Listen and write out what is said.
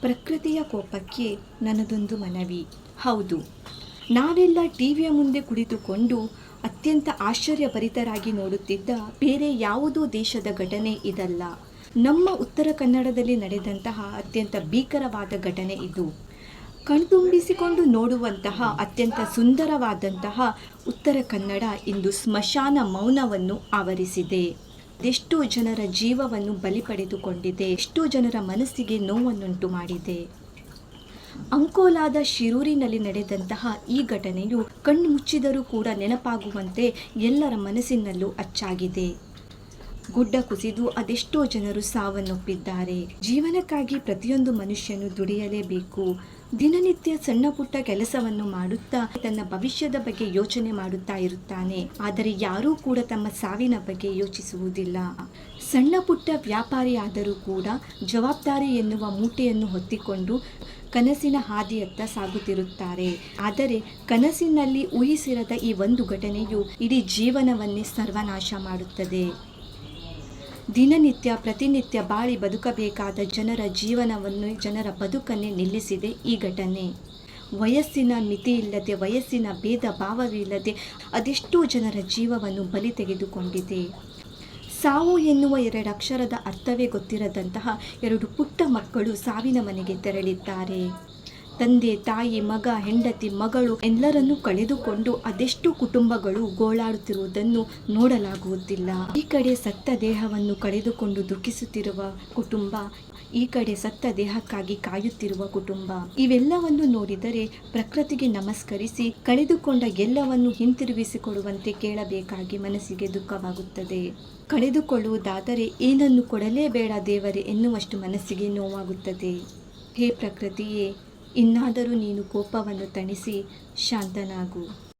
ಪ್ರಕೃತಿಯ ಕೋಪಕ್ಕೆ ನನ್ನದೊಂದು ಮನವಿ. ಹೌದು. ನಾವೆಲ್ಲ ಟಿವಿಯ ಮುಂದೆ ಕುಳಿತುಕೊಂಡು ಅತ್ಯಂತ ಆಶ್ಚರ್ಯಭರಿತರಾಗಿ ನೋಡುತ್ತಿದ್ದ ಬೇರೆ ಯಾವುದೋ ದೇಶದ ಘಟನೆ ಇದಲ್ಲ. ನಮ್ಮ ಉತ್ತರ ಕನ್ನಡದಲ್ಲಿ ನಡೆದಂತಹ ಅತ್ಯಂತ ಭೀಕರವಾದ ಘಟನೆ ಇದು. ಕಣ್ತುಂಬಿಸಿಕೊಂಡು ನೋಡುವಂತಹ ಅತ್ಯಂತ ಸುಂದರವಾದಂತಹ ಉತ್ತರ ಕನ್ನಡ ಇಂದು ಸ್ಮಶಾನ ಮೌನವನ್ನು ಆವರಿಸಿದೆ. ಎಷ್ಟೋ ಜನರ ಜೀವವನ್ನು ಬಲಿ ಪಡೆದುಕೊಂಡಿದೆ, ಎಷ್ಟೋ ಜನರ ಮನಸ್ಸಿಗೆ ನೋವನ್ನುಂಟು ಮಾಡಿದೆ. ಅಂಕೋಲಾದ ಶಿರೂರಿನಲ್ಲಿ ನಡೆದಂತಹ ಈ ಘಟನೆಯು ಕಣ್ಣು ಮುಚ್ಚಿದರೂ ಕೂಡ ನೆನಪಾಗುವಂತೆ ಎಲ್ಲರ ಮನಸ್ಸಿನಲ್ಲೂ ಅಚ್ಚಾಗಿದೆ. ಗುಡ್ಡ ಕುಸಿದು ಅದೆಷ್ಟೋ ಜನರು ಸಾವನ್ನಪ್ಪಿದ್ದಾರೆ. ಜೀವನಕ್ಕಾಗಿ ಪ್ರತಿಯೊಂದು ಮನುಷ್ಯನು ದುಡಿಯಲೇಬೇಕು. ದಿನನಿತ್ಯ ಸಣ್ಣ ಪುಟ್ಟ ಕೆಲಸವನ್ನು ಮಾಡುತ್ತಾ ತನ್ನ ಭವಿಷ್ಯದ ಬಗ್ಗೆ ಯೋಚನೆ ಮಾಡುತ್ತಾ ಇರುತ್ತಾನೆ. ಆದರೆ ಯಾರೂ ಕೂಡ ತಮ್ಮ ಸಾವಿನ ಬಗ್ಗೆ ಯೋಚಿಸುವುದಿಲ್ಲ. ಸಣ್ಣ ಪುಟ್ಟ ವ್ಯಾಪಾರಿಯಾದರೂ ಕೂಡ ಜವಾಬ್ದಾರಿ ಎನ್ನುವ ಮೂಟೆಯನ್ನು ಹೊತ್ತಿಕೊಂಡು ಕನಸಿನ ಹಾದಿಯತ್ತ ಸಾಗುತ್ತಿರುತ್ತಾರೆ. ಆದರೆ ಕನಸಿನಲ್ಲಿ ಊಹಿಸಿರದ ಈ ಒಂದು ಘಟನೆಯು ಇಡೀ ಜೀವನವನ್ನೇ ಸರ್ವನಾಶ ಮಾಡುತ್ತದೆ. ದಿನನಿತ್ಯ, ಪ್ರತಿನಿತ್ಯ ಬಾಳಿ ಬದುಕಬೇಕಾದ ಜನರ ಜೀವನವನ್ನು, ಜನರ ಬದುಕನ್ನೇ ನಿಲ್ಲಿಸಿದೆ ಈ ಘಟನೆ. ವಯಸ್ಸಿನ ಮಿತಿ ಇಲ್ಲದೆ, ವಯಸ್ಸಿನ ಭೇದ ಭಾವವಿಲ್ಲದೆ ಅದೆಷ್ಟೋ ಜನರ ಜೀವವನ್ನು ಬಲಿ ತೆಗೆದುಕೊಂಡಿದೆ. ಸಾವು ಎನ್ನುವ ಎರಡು ಅಕ್ಷರದ ಅರ್ಥವೇ ಗೊತ್ತಿರದಂತಹ ಎರಡು ಪುಟ್ಟ ಮಕ್ಕಳು ಸಾವಿನ ಮನೆಗೆ ತೆರಳಿದ್ದಾರೆ. ತಂದೆ, ತಾಯಿ, ಮಗ, ಹೆಂಡತಿ, ಮಗಳು ಎಲ್ಲರನ್ನು ಕಳೆದುಕೊಂಡು ಅದೆಷ್ಟು ಕುಟುಂಬಗಳು ಗೋಳಾಡುತ್ತಿರುವುದನ್ನು ನೋಡಲಾಗುವುದಿಲ್ಲ. ಈ ಕಡೆ ಸತ್ತ ದೇಹವನ್ನು ಕಳೆದುಕೊಂಡು ದುಃಖಿಸುತ್ತಿರುವ ಕುಟುಂಬ, ಈ ಕಡೆ ಸತ್ತ ದೇಹಕ್ಕಾಗಿ ಕಾಯುತ್ತಿರುವ ಕುಟುಂಬ, ಇವೆಲ್ಲವನ್ನು ನೋಡಿದರೆ ಪ್ರಕೃತಿಗೆ ನಮಸ್ಕರಿಸಿ ಕಳೆದುಕೊಂಡ ಎಲ್ಲವನ್ನು ಹಿಂತಿರುಗಿಸಿಕೊಡುವಂತೆ ಕೇಳಬೇಕಾಗಿ ಮನಸ್ಸಿಗೆ ದುಃಖವಾಗುತ್ತದೆ. ಕಳೆದುಕೊಳ್ಳುವುದಾದರೆ ಏನನ್ನು ಕೊಡಲೇಬೇಡ ದೇವರೇ ಎನ್ನುವಷ್ಟು ಮನಸ್ಸಿಗೆ ನೋವಾಗುತ್ತದೆ. ಹೇ ಪ್ರಕೃತಿಯೇ ಇನ್ನಾದರೂ ನೀನು ಕೋಪವನ್ನು ತಣಿಸಿ ಶಾಂತನಾಗು.